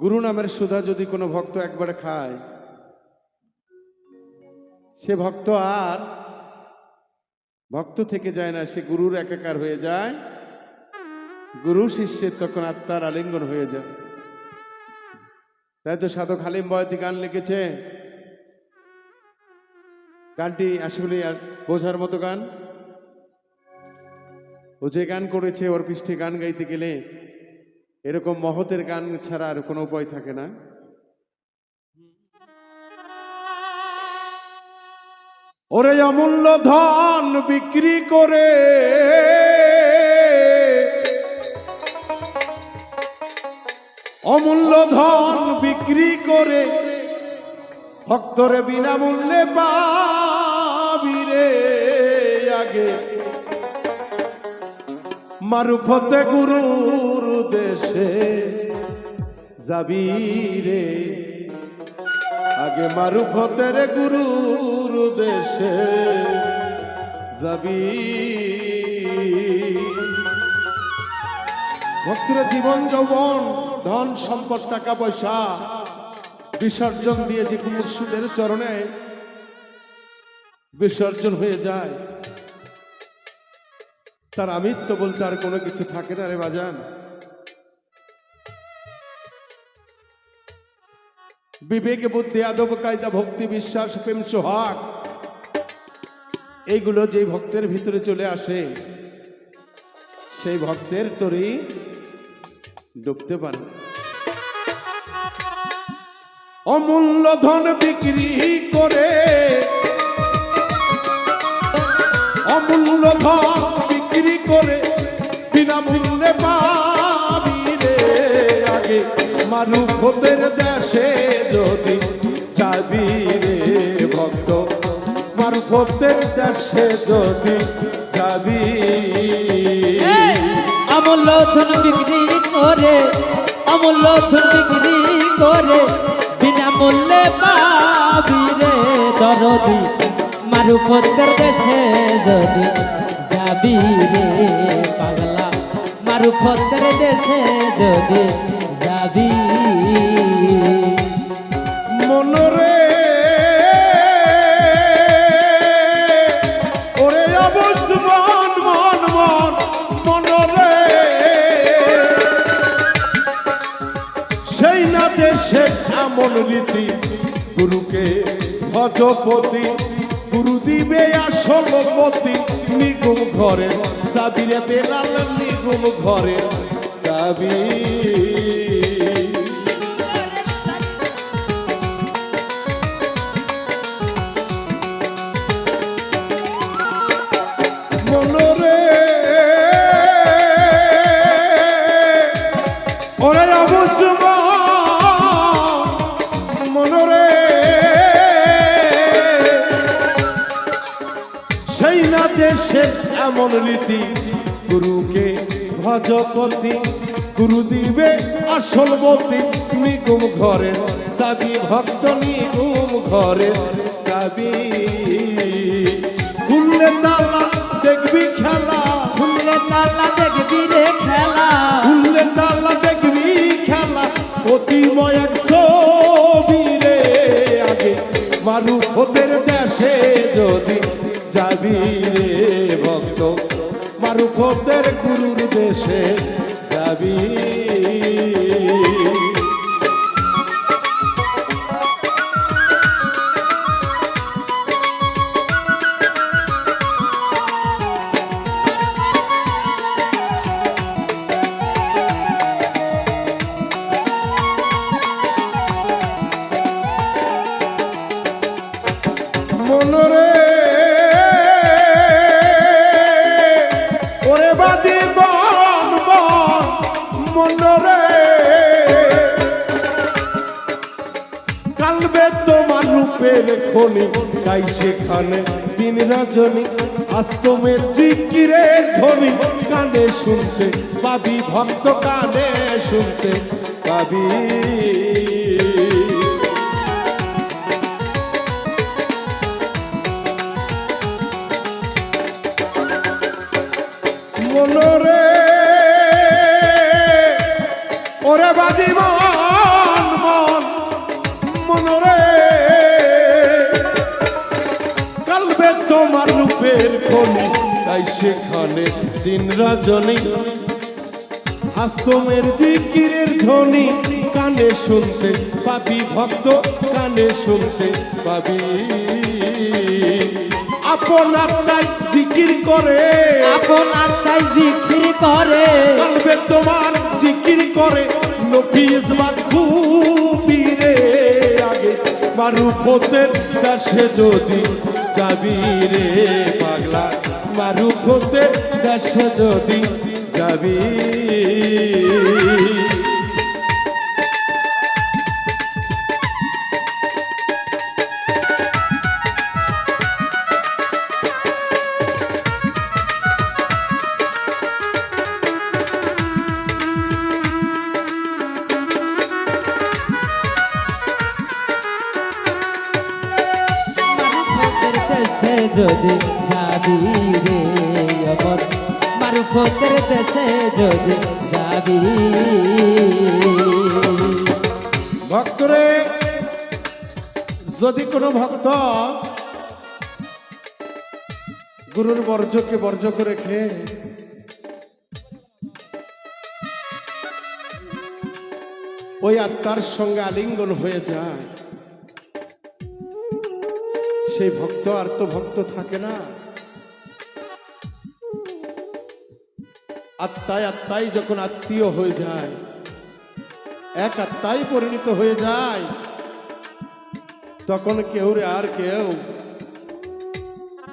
গুরু নামের সুধা যদি কোনো ভক্ত একবারে খায়, সে ভক্ত আর ভক্ত থেকে যায় না, সে গুরুর একাকার হয়ে যায়, গুরু শিষ্যের তখন আত্মার আলিঙ্গন হয়ে যায়। তাই তো সাধক হালিম বয়তি গান লিখেছে। গানটি আসলে আর বোঝার মতো গান। ও যে গান করেছে, ওর পৃষ্ঠে গান গাইতে গেলে এরকম মহতের গান ছাড়া আর কোনো উপায় থাকে না। ওরে অমূল্য ধন বিক্রি করে অমূল্য ধন বিক্রি করে ভক্তরে বিনামূল্যে পাবি রে আগে। মারুফতে গুরুর দেশে যাবি রে। আগে মারুফতের গুরুর দেশে যাবি। ভক্তরা জীবন, যৌবন, ধন, সম্পদ, টাকা, পয়সা বিসর্জন দিয়ে যে মুর্শিদের চরণে। বিসর্জন হয়ে যায়। তার আমিত্ব বলতে আর কোনো কিছু থাকে না রে বাজান। বিবেক, বুদ্ধি, আদব, কায়দা, ভক্তি, বিশ্বাস, প্রেম, সোহাগ। এইগুলো যে ভক্তের ভিতরে চলে আসে, সেই ভক্তের তরি ডুবতে পারে। অমূল্য ধন বিক্রি করে, অমূল্য ধন বিক্রি করে, বিনামূল্যে পাবি রে আগে। মারুফতের দেশে যদি যাবি রে ভক্ত মারুফতের দেশে যদি যাবি। অমূল্য ধন বিক্রি করে অমূল্য ধন বিক্রি করে বিনামূল্যে পাবি রে দরদি। মারুফতের দেশে যদি যাবি রে পাগলা মারুফতের দেশে যদি যাবি মনরে ওরে অবশ্য মন মন মন মনরে সেই না দেশে এমন রীতি, গুরুকে ভজপতি, গুরু দিবে আসল পতি নিগুম ঘরে, সাবিরে বেলাল নিগুম ঘরে সাবি ওরে অবশ্য মনরে সেই না দেশের এমন রীতি গুরুকে ভজপতি গুরু দিবে আসল মতি নিগুম ঘরে সাবি ভক্ত নিগুম ঘরে সাবি। খুললে তালা দেখবি খেলা খুললে তালা দেখবি রে খেলা। খুললে মারু ওদের দেশে যদি যাবি রে ভক্ত মারু ওদের গুরুর দেশে যাবি। রূপের খনি সেখানে। দিন রজনী আস্তমের জিকিরের ধ্বনি কানে শুনতে পাবি ভক্ত কানে শুনতে পাবি মনরে ওরে বাদিব যাই সেখানে দিন রজনী। হাস্তমের জিকিরের ধ্বনি কানে শুনতে পাবি ভক্ত কানে শুনতে পাবি। আপন আপনার জিকির করে। আপন আত্মায় জিকির করে। কালবে তোমার জিকির করে নফিস খুবই রে। আগে মারুফতের দাসে যদি যাবি রে পাগলা মারুফতের দেশ যদি যাবি। যদি যাবি রে অমর মারুফতের দেশে যদি যাবি। ভক্তরে, যদি কোনো ভক্ত গুরুর বর্জকে বর্জ করে খেয়ে ওই আত্মার সঙ্গে আলিঙ্গন হয়ে যায় সেই ভক্ত আর তো ভক্ত থাকে না। আত্মায় আত্মাই যখন আত্মীয় হয়ে যায়, এক আত্মাই পরিণত হয়ে যায়, তখন কেউ রে আর কেউ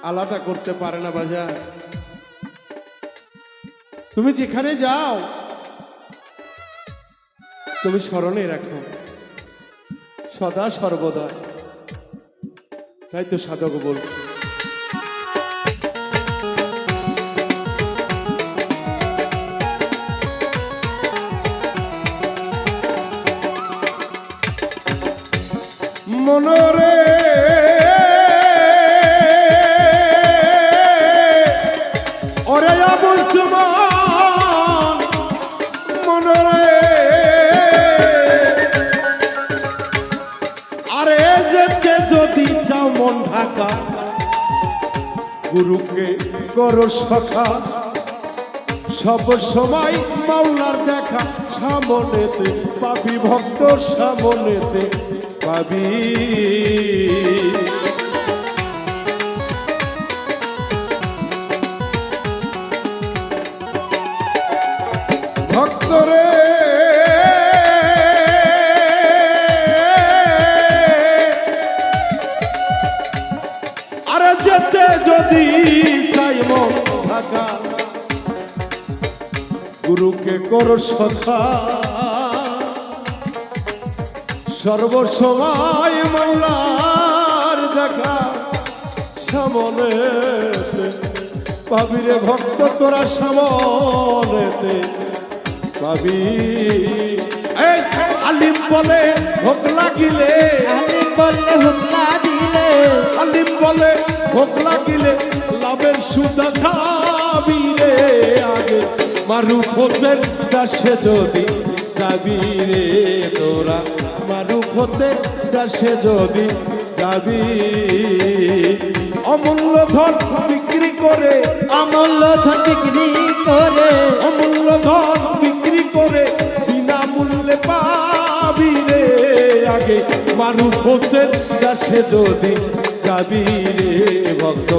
আলাদা করতে পারে না বাজার। তুমি যেখানে যাও, তুমি স্মরণে রাখো, সদা সর্বদা। তাই তো সাধক বলছে। মনরে ওরে অবুসমান মন ঢাকা। গুরুকে করো সখা। সব সময় মাওলার দেখা, সামনেতে পাবি ভক্ত, সামনেতে পাবি। ভক্তরে কর সখা সর্বসময় মাওলার দেখা সামনে পাবি রে ভক্ত তোরা সামনেতে পাবি। এই আলিম বলে ভোগ লাগিলে। আলিম বললে হুকলা দিলে আলিম বলে ভোগ লাগিলে। লাভের সুদা মারু ফতের দাসে যদি যাবি রে তোরা মারু ফতের দাসে যদি যাবি। অমূল্য ধন বিক্রি করে অমূল্য ধন বিক্রি করে। অমূল্য ধন বিক্রি করে বিনা মূল্যে পাবি রে। আগে মানু হতের দাসে যদি যাবি রে ভক্ত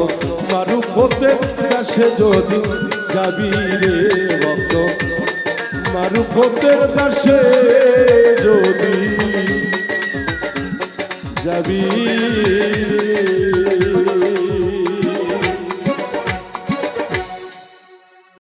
মানু হতের দাসে যদি যাবি রে ভক্ত? মারু হতের দাসে যদি যাবি